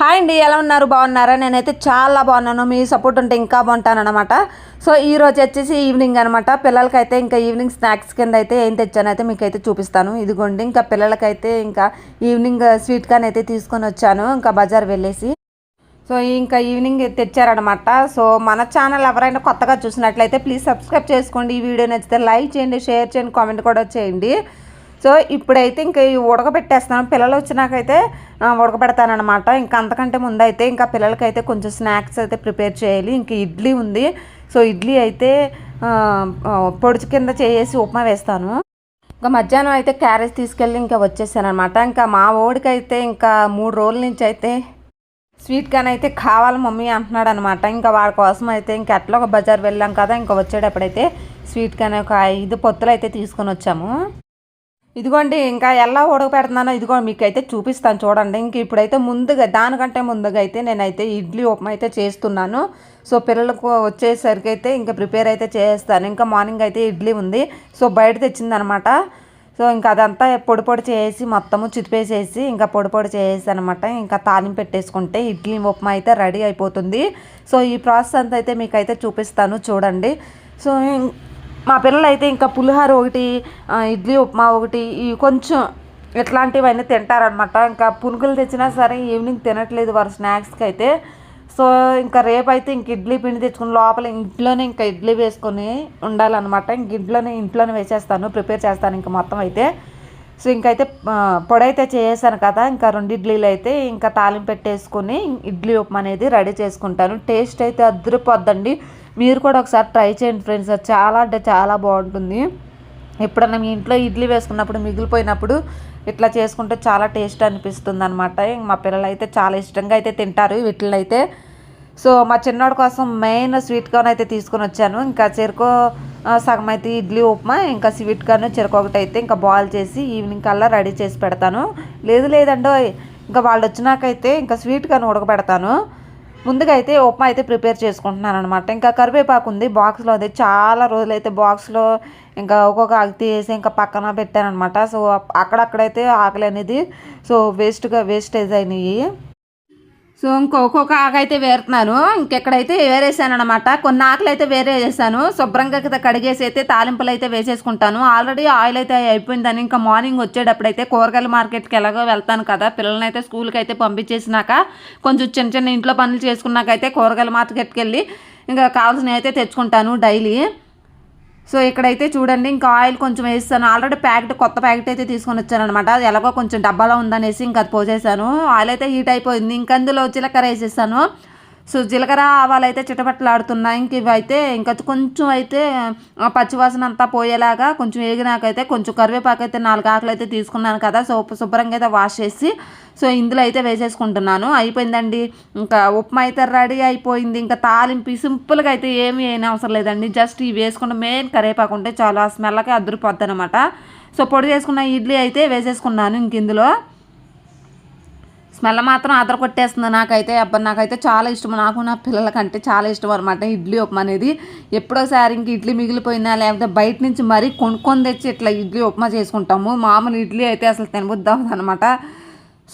Hi అండి ఎలా ఉన్నారు? బాగున్నారా? నేనైతే చాలా బాగున్నాను. మీ సపోర్ట్ ఉంటే ఇంకా బాగుంటాను అనమాట సో ఈ రోజు వచ్చేసి ఈవినింగ్ అనమాట పిల్లలకైతే ఇంకా ఈవినింగ్ స్నాక్స్ కింద అయితే ఏం తెచ్చానైతే మీకు అయితే చూపిస్తాను. ఇదిగోండి ఇంకా పిల్లలకైతే ఇంకా ఈవినింగ్ స్వీట్ కానీ అయితే తీసుకొని వచ్చాను. ఇంకా బజార్ వెళ్ళేసి. సో ఇంకా ఈవినింగ్ తెచ్చారనమాట సో మన ఛానల్ ఎవరైనా కొత్తగా చూసినట్లయితే ప్లీజ్ సబ్స్క్రైబ్ చేసుకోండి. ఈ వీడియో నచ్చితే లైక్ చేయండి షేర్ చేయండి కామెంట్ కూడా చేయండి. సో ఇప్పుడైతే ఇంకా ఈ ఉడకబెట్టేస్తాను పిల్లలు వచ్చినాకైతే ఉడకబెడతానమాట ఇంకా అంతకంటే ముందు అయితే ఇంకా పిల్లలకైతే కొంచెం స్నాక్స్ అయితే ప్రిపేర్ చేయాలి. ఇంకా ఇడ్లీ ఉంది. సో ఇడ్లీ అయితే పొడుచు కింద చేసి ఉప్మా వేస్తాను. ఇంకా మధ్యాహ్నం అయితే క్యారేజ్ తీసుకెళ్ళి ఇంకా వచ్చేసాను అనమాట ఇంకా మా ఓడికైతే ఇంకా మూడు రోజుల నుంచి అయితే స్వీట్ కానీ అయితే కావాలి మమ్మీ అంటున్నాడు అనమాట ఇంకా వాడి కోసం అయితే ఇంకా అట్లా ఒక బజార్ వెళ్ళాం కదా ఇంకా వచ్చేటప్పుడైతే స్వీట్ కార్న్ ఒక ఐదు పొత్తులు అయితే తీసుకొని వచ్చాము. ఇదిగోండి ఇంకా ఎలా ఉడకపెడుతున్నానో ఇదిగో మీకు అయితే చూపిస్తాను చూడండి. ఇంక ఇప్పుడైతే ముందుగా దానికంటే ముందుగా అయితే నేనైతే ఇడ్లీ ఉప్మా అయితే చేస్తున్నాను. సో పిల్లలకు వచ్చేసరికి అయితే ఇంకా ప్రిపేర్ అయితే చేస్తాను. ఇంకా మార్నింగ్ అయితే ఇడ్లీ ఉంది. సో బయట తెచ్చిందనమాట. సో ఇంకా అదంతా పొడి పొడి చేసి మొత్తము చితిపేసేసి ఇంకా పొడి పొడి చేసేసి అనమాట ఇంకా తాలింపు పెట్టేసుకుంటే ఇడ్లీ ఉప్మా అయితే రెడీ అయిపోతుంది. సో ఈ ప్రాసెస్ అంతా అయితే మీకు అయితే చూపిస్తాను చూడండి. సో మా పిల్లలు అయితే ఇంకా పులిహోర ఒకటి ఇడ్లీ ఉప్మా ఒకటి ఇవి కొంచెం ఇట్లాంటివన్నీ తింటారనమాట ఇంకా పునుగులు తెచ్చినా సరే ఈవినింగ్ తినట్లేదు వారు స్నాక్స్కి అయితే సో ఇంకా రేపైతే ఇంక ఇడ్లీ పిండి తెచ్చుకుని లోపల ఇంట్లోనే ఇంకా ఇడ్లీ వేసుకొని ఉండాలన్నమాట. ఇంక ఇంట్లోనే ఇంట్లోనే వేసేస్తాను ప్రిపేర్ చేస్తాను ఇంకా మొత్తం అయితే. సో ఇంకైతే పొడి అయితే చేసాను కదా ఇంకా రెండు ఇడ్లీలు అయితే ఇంకా తాలింపు పెట్టేసుకొని ఇడ్లీ ఉప్మా అనేది రెడీ చేసుకుంటాను. టేస్ట్ అయితే అద్దరిపోద్దండి మీరు కూడా ఒకసారి ట్రై చేయండి ఫ్రెండ్స్. అది చాలా అంటే చాలా బాగుంటుంది. ఎప్పుడన్నా మీ ఇంట్లో ఇడ్లీ వేసుకున్నప్పుడు మిగిలిపోయినప్పుడు ఇట్లా చేసుకుంటే చాలా టేస్ట్ అనిపిస్తుంది అనమాట మా పిల్లలు అయితే చాలా ఇష్టంగా అయితే తింటారు వీటిని అయితే సో మా చిన్నోడి కోసం మెయిన్ స్వీట్ కార్న్ అయితే తీసుకొని వచ్చాను. ఇంకా చెరుకు సగం అయితే ఇడ్లీ ఉప్మా ఇంకా స్వీట్ కార్న్ చెరుకు ఒకటి అయితే ఇంకా బాయిల్ చేసి ఈవినింగ్ కల్లా రెడీ చేసి పెడతాను. లేదు లేదండో ఇంకా వాళ్ళు వచ్చినాకైతే ఇంకా స్వీట్ కార్న్ ఉడకబెడతాను. ముందుగా అయితే ఉప్మా అయితే ప్రిపేర్ చేసుకుంటున్నాను అనమాట ఇంకా కరివేపాకు ఉంది బాక్స్లో అది చాలా రోజులు అయితే బాక్స్లో ఇంకా ఒక్కొక్క ఆకు తీసి ఇంకా పక్కన పెట్టాను అనమాట సో అక్కడక్కడైతే ఆకలి అనేది సో వేస్ట్గా వేస్టేజ్ అయినాయి. సో ఇంకో ఒక్కొక్క వేరుతున్నాను. ఇంకెక్కడైతే వేరేసాను అనమాట కొన్ని ఆకులు అయితే వేరే చేశాను. శుభ్రంగా కడిగేసి అయితే తాలింపులు అయితే వేసేసుకుంటాను. ఆల్రెడీ ఆయిల్ అయితే అయిపోయిందని ఇంకా మార్నింగ్ వచ్చేటప్పుడైతే కూరగాయల మార్కెట్కి ఎలాగో వెళ్తాను కదా. పిల్లల్ని అయితే స్కూల్కి అయితే పంపించేసినాక కొంచెం చిన్న చిన్న ఇంట్లో పనులు చేసుకున్నాకైతే కూరగాయల మార్కెట్కి వెళ్ళి ఇంకా కావాల్సినవి అయితే తెచ్చుకుంటాను డైలీ. సో ఇక్కడైతే చూడండి ఇంకా ఆయిల్ కొంచెం వేస్తాను. ఆల్రెడీ ప్యాకెట్ కొత్త ప్యాకెట్ అయితే తీసుకొని వచ్చాను అనమాట అది ఎలాగో కొంచెం డబ్బాలో ఉందనేసి ఇంకా అది పోసేసాను. ఆయిల్ అయితే హీట్ అయిపోయింది. ఇంక అందులో జీలకర్ర వేసేసాను. సో జీలకర్ర ఆవాలు అయితే చిటపట్లాడుతున్నాయి ఇంక ఇవి అయితే ఇంకా కొంచెం అయితే పచ్చివాసన అంతా పోయేలాగా కొంచెం వేగినాకైతే కొంచెం కరివేపాకు అయితే నాలుగు ఆకులు అయితే తీసుకున్నాను కదా. సో శుభ్రంగా అయితే వాష్ చేసి సో ఇందులో అయితే వేసేసుకుంటున్నాను. అయిపోయిందండి. ఇంకా ఉప్మా అయితే రెడీ అయిపోయింది. ఇంకా తాలింపు సింపుల్గా అయితే ఏమీ అయిన అవసరం లేదండి. జస్ట్ ఇవి వేసుకుంటే మెయిన్ కరివేపాకు ఉంటే చాలా. స్మెల్కి అద్దరిపోద్ది అనమాట సో పొడి చేసుకున్న ఇడ్లీ అయితే వేసేసుకున్నాను ఇంక ఇందులో. స్మెల్ మాత్రం అదర కొట్టేస్తుంది నాకైతే. అబ్బా నాకైతే చాలా ఇష్టం. నాకు నా పిల్లలకంటే చాలా ఇష్టం అనమాట ఇడ్లీ ఉప్మా అనేది. ఎప్పుడోసారి ఇంక ఇడ్లీ మిగిలిపోయినా లేకపోతే బయట నుంచి మరీ కొనుక్కొని తెచ్చి ఇట్లా ఇడ్లీ ఉప్మా చేసుకుంటాము. మామూలు ఇడ్లీ అయితే అసలు తినబుద్దాం అనమాట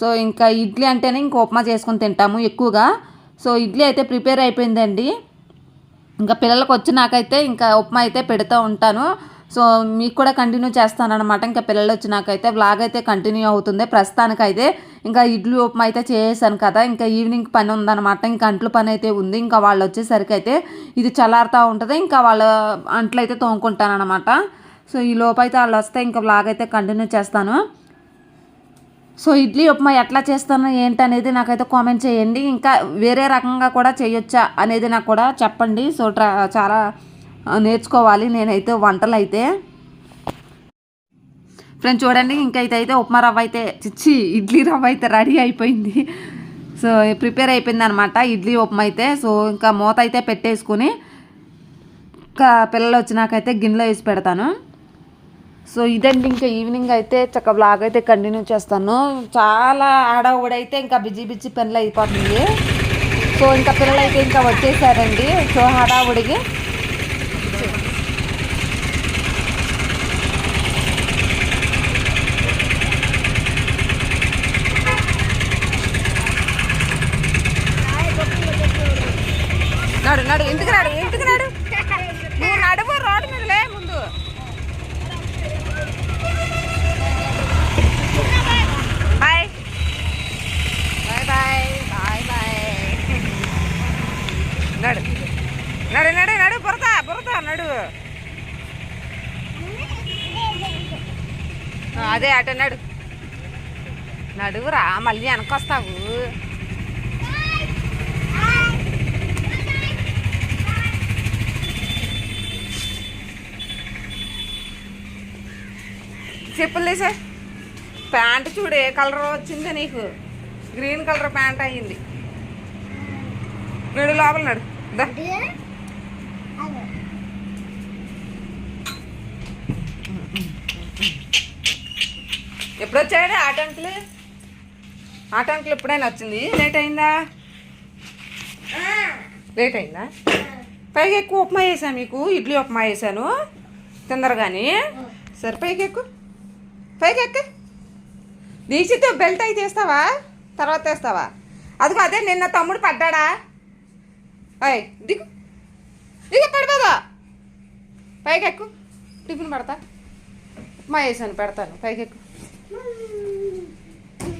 సో ఇంకా ఇడ్లీ అంటేనే ఇంక ఉప్మా చేసుకొని తింటాము ఎక్కువగా. సో ఇడ్లీ అయితే ప్రిపేర్ అయిపోయిందండి. ఇంకా పిల్లలకు వచ్చినాకైతే ఇంకా ఉప్మా అయితే పెడుతూ ఉంటాను. సో మీకు కూడా కంటిన్యూ చేస్తానన్నమాట. ఇంకా పిల్లలు వచ్చినాకైతే వ్లాగ్ అయితే కంటిన్యూ అవుతుంది. ప్రస్తుతానికైతే ఇంకా ఇడ్లీ ఉప్మా అయితే చేసాను కదా. ఇంకా ఈవినింగ్ పని ఉందన్నమాట. ఇంకా అంట్లు పని అయితే ఉంది. ఇంకా వాళ్ళు వచ్చేసరికి అయితే ఇది చల్లారుతూ ఉంటుంది. ఇంకా వాళ్ళ అంట్లు అయితే తోముకుంటానన్నమాట. సో ఈ లోపు అయితే వాళ్ళు వస్తే ఇంకా వ్లాగ్ అయితే కంటిన్యూ చేస్తాను. సో ఇడ్లీ ఉప్మా ఎట్లా చేస్తాను ఏంటనేది నాకైతే కామెంట్ చేయండి. ఇంకా వేరే రకంగా కూడా చేయొచ్చా అనేది నాకు కూడా చెప్పండి. సో ట్రా చాలా నేర్చుకోవాలి. నేనైతే వంటలు అయితే ఫ్రెండ్స్ చూడండి ఇంకా అయితే ఉప్మా రవ్వ అయితే చిచ్చి ఇడ్లీ రవ్వ అయితే రెడీ అయిపోయింది. సో ప్రిపేర్ అయిపోయింది అనమాట ఇడ్లీ ఉప్మా అయితే. సో ఇంకా మూత అయితే పెట్టేసుకుని ఇంకా పిల్లలు వచ్చినాకైతే గిన్నెలో వేసి పెడతాను. సో ఇదండి ఇంకా ఈవినింగ్ అయితే చక్క బ్లాగ్ అయితే కంటిన్యూ చేస్తాను. చాలా ఆడవుడైతే ఇంకా బిజీ బిజీ పనులు అయిపోతుంది. సో ఇంకా పిల్లలు అయితే ఇంకా వచ్చేసారండి. సో హడావుడికి నడు ఇంటికి రాడు ఇంటికి నాడు నువ్వు నడువు రోడ్డు మీద లే ముందు bye bye bye bye bye నడు నడు నడు నడు బురద బురద నడు ఆ, అదే అటు నడు. నడువురా మళ్ళీ వెనకొస్తావు. చెప్పులు తీసే. ప్యాంట్ చూడు ఏ కలర్ వచ్చిందో నీకు. గ్రీన్ కలర్ ప్యాంట్ అయ్యింది. నడు లోపల నడు. దా. ఎప్పుడు వచ్చాడు ఆట అంకులు? ఆట అంకులు ఎప్పుడైనా వచ్చింది? లేట్ అయిందా? లేట్ అయిందా? పైకి ఎక్కువ ఉప్మా వేసాను మీకు. ఇడ్లీ ఉప్మా చేశాను. తొందరగాని సరే పైకి ఎక్కువ పైకి ఎక్క. దీక్షితో బెల్ట్ అయితే వేస్తావా తర్వాత వేస్తావా అదిగో అదే నిన్న తమ్ముడు పడ్డాడా? అయ్ దిగు. దిగు పడిపోదా పైకి ఎక్కు. టిఫిన్ పెడతా. ఉప్మా వేసాను పెడతాను. పైకి ఎక్కు.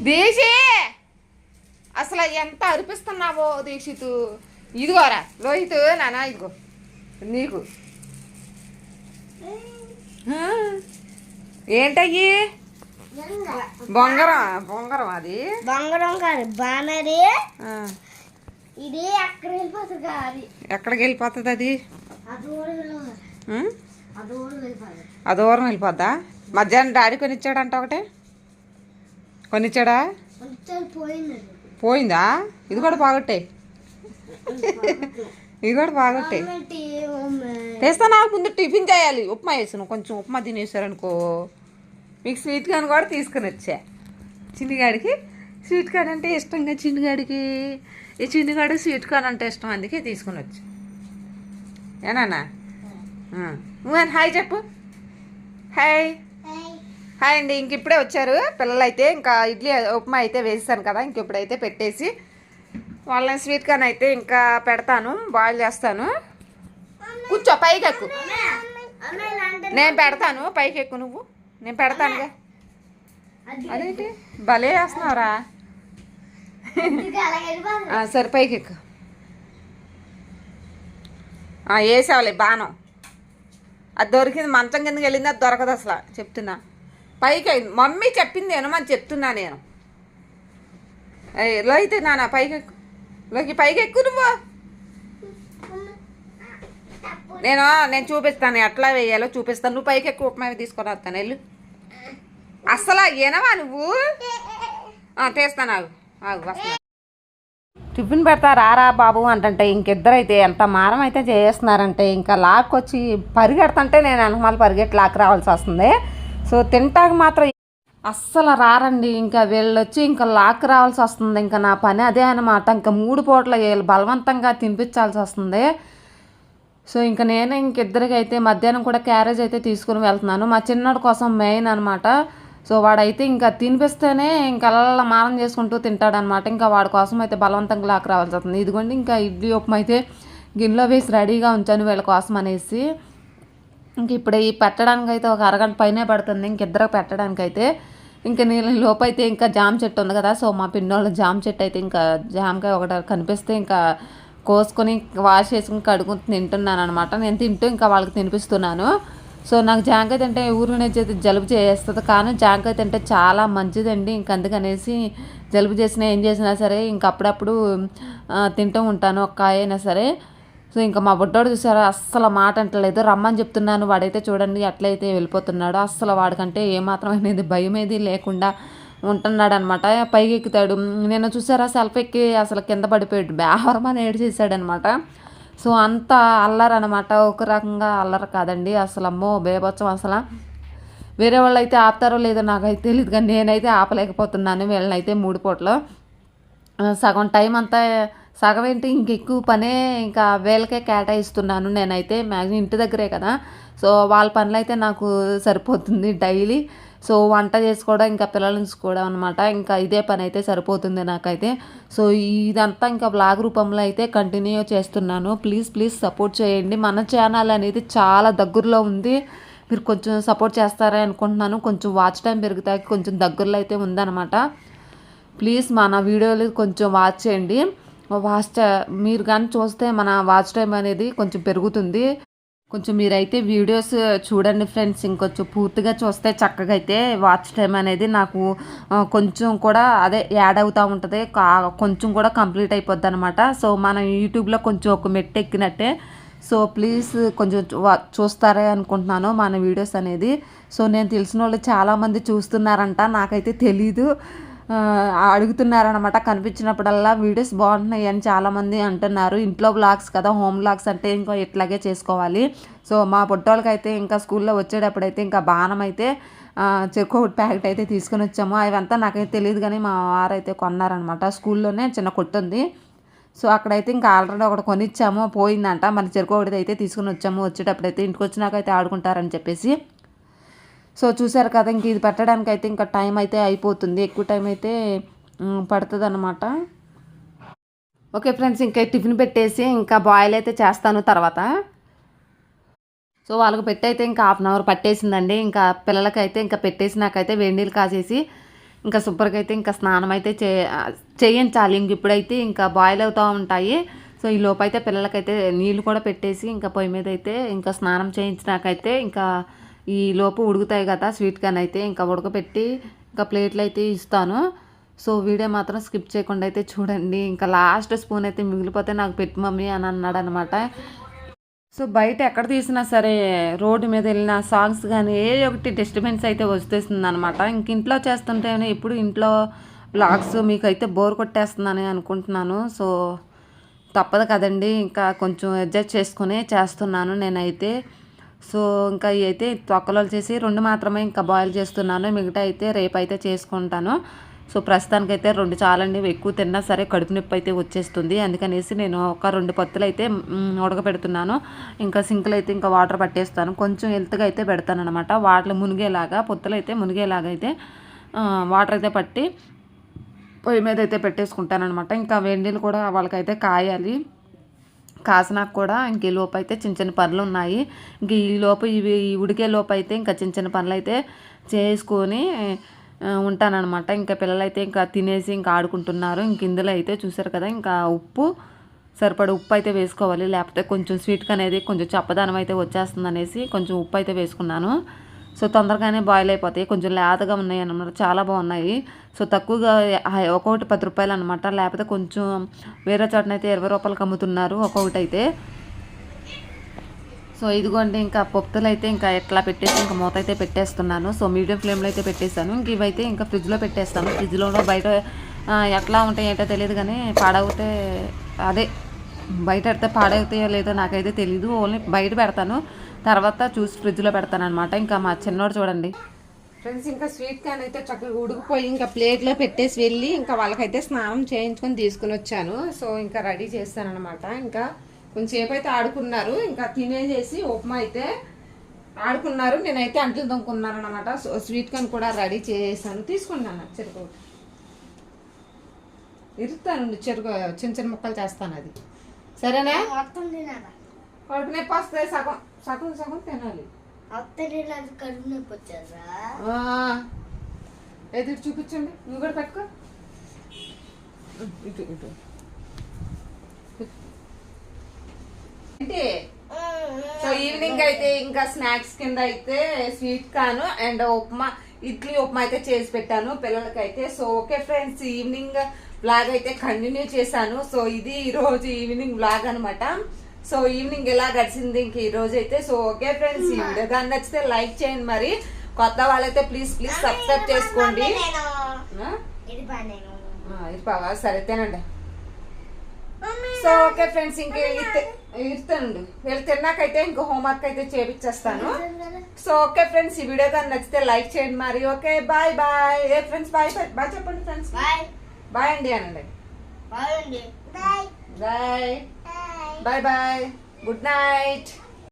దీక్షి అసలు ఎంత అరిపిస్తున్నావో దీక్షితు? ఇదిగోరా లోహిత్ నానా ఇదిగో నీకు. ఏంటయ్యి? బొంగరం బొంగరం అది? బంగారం కాదు బానరి. ఇది ఎక్కడ వెళ్ళిపోతుంది అది? ఎక్కడికి వెళ్ళిపోతుంది అది? అది కూడా వెళ్ళదు ఉం? అది కూడా వెళ్ళిపోదు ఆ దూరం వెళ్ళిపోద్దా? మధ్యాహ్నం డాడీ కొనిచ్చాడంట ఒకటే. కొనిచ్చాడా? పోయింది? ఇది కూడా బాగొట్టే. ఇది కూడా బాగొట్టే. ఉమ్మ. తెస్తా నాకు ముందు టిఫిన్ చేయాలి. ఉప్మా వేసాను కొంచెం ఉప్మా తినేసారనుకో. మీకు స్వీట్ కార్న్ కూడా తీసుకుని వచ్చా. చిన్నగాడికి స్వీట్ కార్న్ అంటే ఇష్టంగా చిన్నగాడికి. ఈ చిన్నగాడు స్వీట్ కార్న్ అంటే ఇష్టం అందుకే తీసుకుని వచ్చా. ఏనా నువ్వు హాయ్ చెప్పు. హాయ్. హాయ్. అండి ఇంక ఇప్పుడే వచ్చారు. పిల్లలు అయితే ఇంకా ఇడ్లీ ఉప్మా అయితే వేసాను కదా ఇంక ఇప్పుడైతే పెట్టేసి వాళ్ళని స్వీట్ కార్న్ అయితే ఇంకా పెడతాను బాయిల్ చేస్తాను. కూర్చో పైకి ఎక్కు. నేను పెడతాను పైకి ఎక్కు నువ్వు. నేను పెడతానుగా. అదేంటి? భలే వేస్తున్నావురా సరే పైకి ఎక్కు. ఆ, వేసావులే బాణం. అది దొరికింది మంచం కిందకి వెళ్ళింది అది దొరకదు అసలు. చెప్తున్నా. పైకి మమ్మీ చెప్పింది ఏమని చెప్తున్నా నేను. ఎలా అయితే నాన్న పైకి ఎక్కు లోకి పైకి ఎక్కు నువ్వు. నేను నేను చూపిస్తాను ఎట్లా వేయాలో చూపిస్తాను. నువ్వు పైకి ఎక్కువ ఉప్మా తీసుకొని వస్తాను. వెళ్ళు. అస్సలు ఏనవా నువ్వు? తీస్తాను ఆగు. ఆగు వస్తా టిఫిన్ పెడతా రారా బాబు అంటుంటే ఇంకిద్దరైతే ఎంత మారం అయితే చేస్తున్నారంటే ఇంకా లాక్కొచ్చి పరిగెడుతుంటే నేను వెనకమాల పరిగెట్టి లాక్ రావాల్సి వస్తుంది. సో తింటాక మాత్రం అస్సలు రారండి. ఇంకా వీళ్ళొచ్చి ఇంకా లాక్ రావాల్సి వస్తుంది. ఇంకా నా పని అదే అనమాట ఇంకా మూడు పూటల వీళ్ళు బలవంతంగా తినిపించాల్సి వస్తుంది. సో ఇంకా నేను ఇంకిద్దరికి అయితే మధ్యాహ్నం కూడా క్యారేజ్ అయితే తీసుకుని వెళ్తున్నాను. మా చిన్నోడి కోసం మెయిన్ అనమాట సో వాడైతే ఇంకా తినిపిస్తేనే ఇంకల్లా మానం చేసుకుంటూ తింటాడనమాట ఇంకా వాడి కోసం అయితే బలవంతంగా లాక్ రావాల్సి వస్తుంది. ఇదిగోండి ఇంకా ఇడ్లీ ఉప్మా అయితే గిన్నెలో వేసి రెడీగా ఉంచాను వీళ్ళ కోసం అనేసి. ఇంక ఇప్పుడు ఈ పెట్టడానికి అయితే ఒక అరగంట పైనే పడుతుంది. ఇంకిద్దరు పెట్టడానికి అయితే ఇంకా నేను లోపు అయితే ఇంకా జామ చెట్టు ఉంది కదా. సో మా పిన్నోళ్ళ జామ చెట్టు అయితే ఇంకా జామకాయ ఒకటి కనిపిస్తే ఇంకా కోసుకొని వాష్ చేసుకుని కడుగుని తింటున్నాను అనమాట నేను తింటూ ఇంకా వాళ్ళకి తినిపిస్తున్నాను. సో నాకు జాంకాయ తింటే ఊరినే చేతి జలుబు చేస్తుంది. కానీ జాంకాయ తింటే చాలా మంచిదండి. ఇంక అందుకనేసి జలుబు చేసినా ఏం చేసినా సరే ఇంక అప్పుడప్పుడు తింటూ ఉంటాను. ఒక్క అయినా సరే. సో ఇంకా మా బుడ్డోడు చూసారా? అస్సలు మాట అంటలేదు. రమ్మని చెప్తున్నాను వాడైతే చూడండి ఎట్లయితే వెళ్ళిపోతున్నాడు. అస్సలు వాడికంటే ఏమాత్రం అనేది భయం ఏది లేకుండా ఉంటున్నాడు అనమాట పైకి ఎక్కుతాడు. నేను చూసారా? సెల్ఫ్ ఎక్కి అసలు కింద పడిపోయాడు. బేహరమని ఏడు చేశాడనమాట సో అంత అల్లరి అనమాట ఒక రకంగా అల్లరి కాదండి. అసలు అమ్మో బేబచ్చం అసలు. వేరే వాళ్ళు అయితే ఆపుతారో లేదో నాకైతే తెలియదు కానీ నేనైతే ఆపలేకపోతున్నాను. వీళ్ళనైతే మూడు పూటలో. సగం టైం అంతా సగం ఏంటి? ఇంకెక్కువ పనే ఇంకా వేలకే కేటాయిస్తున్నాను నేనైతే. మ్యాక్సిమం ఇంటి దగ్గరే కదా. సో వాళ్ళ పనులు అయితే నాకు సరిపోతుంది డైలీ. సో వంట చేసుకోవడం ఇంకా పిల్లల్ని చూసుకోవడం అనమాట ఇంకా ఇదే పని అయితే సరిపోతుంది నాకైతే. సో ఇదంతా ఇంకా బ్లాగ్ రూపంలో అయితే కంటిన్యూ చేస్తున్నాను. ప్లీజ్ ప్లీజ్ సపోర్ట్ చేయండి. మన ఛానల్ అనేది చాలా దగ్గరలో ఉంది. మీరు కొంచెం సపోర్ట్ చేస్తారా అనుకుంటున్నాను. కొంచెం వాచ్ టైం పెరుగుతాయి. కొంచెం దగ్గరలో అయితే ఉందన్నమాట. ప్లీజ్ మన వీడియోలు కొంచెం వాచ్ చేయండి. వాచ్ మీరు కానీ చూస్తే మన వాచ్ టైం అనేది కొంచెం పెరుగుతుంది. కొంచెం మీరైతే వీడియోస్ చూడండి ఫ్రెండ్స్. ఇంకొంచెం పూర్తిగా చూస్తే చక్కగా అయితే వాచ్ టైం అనేది నాకు కొంచెం కూడా అదే యాడ్ అవుతూ ఉంటుంది. కా- కొంచెం కూడా కంప్లీట్ అయిపోద్ది అనమాట సో మనం యూట్యూబ్లో కొంచెం ఒక మెట్టు ఎక్కినట్టే. సో ప్లీజ్ కొంచెం చూస్తారే అనుకుంటున్నాను మన వీడియోస్ అనేది. సో నేను తెలిసిన వాళ్ళు చాలామంది చూస్తున్నారంట. నాకైతే తెలీదు. అడుగుతున్నారనమాట కనిపించినప్పుడల్లా వీడియోస్ బాగుంటున్నాయి అని చాలామంది అంటున్నారు. ఇంట్లో బ్లాగ్స్ కదా హోమ్ బ్లాగ్స్ అంటే ఇంకా ఇట్లాగే చేసుకోవాలి. సో మా పొట్టోళ్ళకి ఇంకా స్కూల్లో వచ్చేటప్పుడైతే ఇంకా బాణం అయితే చెక్కు చెరుకు ఒకటి ప్యాకెట్ అయితే తీసుకొని వచ్చాము. అవంతా నాకైతే తెలియదు కానీ మా వారైతే కొన్నారనమాట స్కూల్లోనే చిన్న కొట్టు ఉంది. సో అక్కడైతే ఇంకా ఆల్రెడీ ఒకటి కొనిచ్చాము. పోయిందంట. మన చెరుకు ఒకటి అయితే తీసుకుని వచ్చాము. వచ్చేటప్పుడైతే ఇంటికి వచ్చినాకైతే ఆడుకుంటారని చెప్పేసి. సో చూసారు కదా ఇంక ఇది పెట్టడానికి అయితే ఇంకా టైం అయితే అయిపోతుంది. ఎక్కువ టైం అయితే పడుతుంది అనమాట ఓకే ఫ్రెండ్స్ ఇంకా టిఫిన్ పెట్టేసి ఇంకా బాయిల్ అయితే చేస్తాను తర్వాత. సో వాళ్ళకి పెట్టయితే ఇంకా హాఫ్ అన్ అవర్ పట్టేసిందండి. ఇంకా పిల్లలకైతే ఇంకా పెట్టేసి నాకైతే వేడి నీళ్ళు కాసేసి ఇంకా సూపర్గా అయితే ఇంకా స్నానం అయితే చే చేయించాలి. ఇంక ఇప్పుడైతే ఇంకా బాయిల్ అవుతూ ఉంటాయి. సో ఈ లోపైతే పిల్లలకైతే నీళ్ళు కూడా పెట్టేసి ఇంకా పొయ్యి మీద అయితే ఇంకా స్నానం చేయించినాకైతే ఇంకా ఈ లోపు ఉడుకుతాయి కదా స్వీట్ కార్న్ అయితే ఇంకా ఉడకపెట్టి ఇంకా ప్లేట్లు అయితే ఇస్తాను. సో వీడియో మాత్రం స్కిప్ చేయకుండా అయితే చూడండి. ఇంకా లాస్ట్ స్పూన్ అయితే మిగిలిపోతే నాకు పెట్టి మమ్మీ అని అన్నాడు అనమాట సో బయట ఎక్కడ తీసినా సరే రోడ్డు మీద వెళ్ళిన సాంగ్స్ కానీ ఏ ఒకటి డిస్టర్బెన్స్ అయితే వచ్చేస్తుంది అనమాట ఇంక ఇంట్లో చేస్తుంటే ఇప్పుడు ఇంట్లో బ్లాగ్స్ మీకు అయితే బోర్ కొట్టేస్తుందని అనుకుంటున్నాను. సో తప్పదు కదండి. ఇంకా కొంచెం అడ్జస్ట్ చేసుకుని చేస్తున్నాను నేనైతే. సో ఇంకా అయితే తొక్కలో చేసి రెండు మాత్రమే ఇంకా బాయిల్ చేస్తున్నాను. మిగతా అయితే రేపైతే చేసుకుంటాను. సో ప్రస్తుతానికైతే రెండు చాలండి. ఎక్కువ తిన్నా సరే కడుపు నొప్పి అయితే వచ్చేస్తుంది. అందుకనేసి నేను ఒక రెండు పత్తులు అయితే ఉడకబెడుతున్నాను. ఇంకా సింకులు అయితే ఇంకా వాటర్ పట్టేస్తాను. కొంచెం హెల్త్గా అయితే పెడతాను అనమాట వాటర్ మునిగేలాగా పొత్తులు అయితే మునిగేలాగా అయితే వాటర్ అయితే పట్టి పొయ్యి మీద అయితే పెట్టేసుకుంటాను అనమాట ఇంకా వేడి నీళ్ళు కూడా వాళ్ళకైతే కాయాలి. కాసినాక కూడా ఇంక ఈ లోపు అయితే చిన్న చిన్న పనులు ఉన్నాయి ఇంక ఈ లోపు ఇవి ఈ ఉడికే లోపు అయితే ఇంకా చిన్న చిన్న పనులు అయితే చేసుకొని ఉంటానన్నమాట. ఇంకా పిల్లలైతే ఇంకా తినేసి ఇంకా ఆడుకుంటున్నారు. ఇంక ఇందులో అయితే చూసారు కదా ఇంకా ఉప్పు సరిపడ ఉప్పు అయితే వేసుకోవాలి. లేకపోతే కొంచెం స్వీట్గా అనేది కొంచెం చప్పదనం అయితే వచ్చేస్తుంది అనేసి కొంచెం ఉప్పు అయితే వేసుకున్నాను. సో తొందరగానే బాయిల్ అయిపోతాయి. కొంచెం లేతగా ఉన్నాయి అనమాట చాలా బాగున్నాయి. సో తక్కువగా ఒక్కొక్కటి పది రూపాయలు అనమాట లేకపోతే కొంచెం వేరే చోటనైతే ఇరవై రూపాయలకి అమ్ముతున్నారు ఒక్కొక్కటి అయితే సో ఇదిగోండి ఇంకా పొత్తులు అయితే ఇంకా ఎట్లా పెట్టేసి ఇంకా మూత అయితే పెట్టేస్తున్నాను. సో మీడియం ఫ్లేమ్లో అయితే పెట్టేస్తాను ఇంక ఇవైతే ఇంకా ఫ్రిడ్జ్లో పెట్టేస్తాను. ఫ్రిడ్జ్లో బయట ఎట్లా ఉంటాయి ఏంటో తెలియదు కానీ పాడవుతే అదే బయట పెడితే పాడవుతాయో లేదో నాకైతే తెలియదు ఓన్లీ బయట పెడతాను. తర్వాత చూసి ఫ్రిడ్జ్లో పెడతాను అనమాట ఇంకా మా చిన్నోడు చూడండి. ఫ్రెండ్స్ ఇంకా స్వీట్ కార్న్ అయితే చక్కగా ఉడికిపోయి ఇంకా ప్లేట్లో పెట్టేసి వెళ్ళి ఇంకా వాళ్ళకైతే స్నానం చేయించుకొని తీసుకుని వచ్చాను. సో ఇంకా రెడీ చేస్తాను అనమాట ఇంకా కొంచెంసేపు అయితే ఆడుకున్నారు. ఇంకా తినేసేసి ఉప్మా అయితే ఆడుకున్నారు. నేనైతే అంట్లు దొంకున్నాను అనమాట సో స్వీట్ కార్న్ కూడా రెడీ చేసాను తీసుకున్నాను చెరుకు. ఇరుతాను చెరుకు. చిన్న చిన్న ముక్కలు చేస్తాను అది. సరేనా? మొత్తం తినాలా. కడుపు నొప్పి వస్తే సగం. సగం సగం తినాలి. ఎదురు చూపించండి. నువ్వు కూడా పెట్టుకో ఇటు ఇటు. ఏంటి? సో ఈవినింగ్ అయితే ఇంకా స్నాక్స్ కింద అయితే స్వీట్ కాను అండ్ ఉప్మా ఇడ్లీ ఉప్మా అయితే చేసి పెట్టాను పిల్లలకైతే. So okay friends evening blog అయితే కంటిన్యూ చేశాను. సో ఇది ఈ రోజు ఈవినింగ్ బ్లాగ్ అనమాట సో ఈవినింగ్ ఎలా గడిచింది ఇంక ఈ రోజు అయితే సో ఓకే ఫ్రెండ్స్ ఈ వీడియో కానీ నచ్చితే లైక్ చేయండి మరి. కొత్త వాళ్ళైతే ప్లీజ్ ప్లీజ్ సబ్స్క్రైబ్ చేసుకోండి? ఇది పా నేను. ఆ, ఇది బాగా సరే తినండి. సో ఓకే ఫ్రెండ్స్ ఇంక ఇస్తానండి వీళ్ళు తిన్నాకైతే ఇంకో హోంవర్క్ అయితే చేపించేస్తాను సో ఓకే ఫ్రెండ్స్ ఈ వీడియో కానీ నచ్చితే లైక్ చేయండి మరి. Okay bye bye. ఏ ఫ్రెండ్స్ బాయ్ బాయ్ బాయ్ చెప్పండి ఫ్రెండ్స్. బాయ్. బాయ్ అండి అనండి. బాయ్ అండి. Bye. Bye bye bye bye good night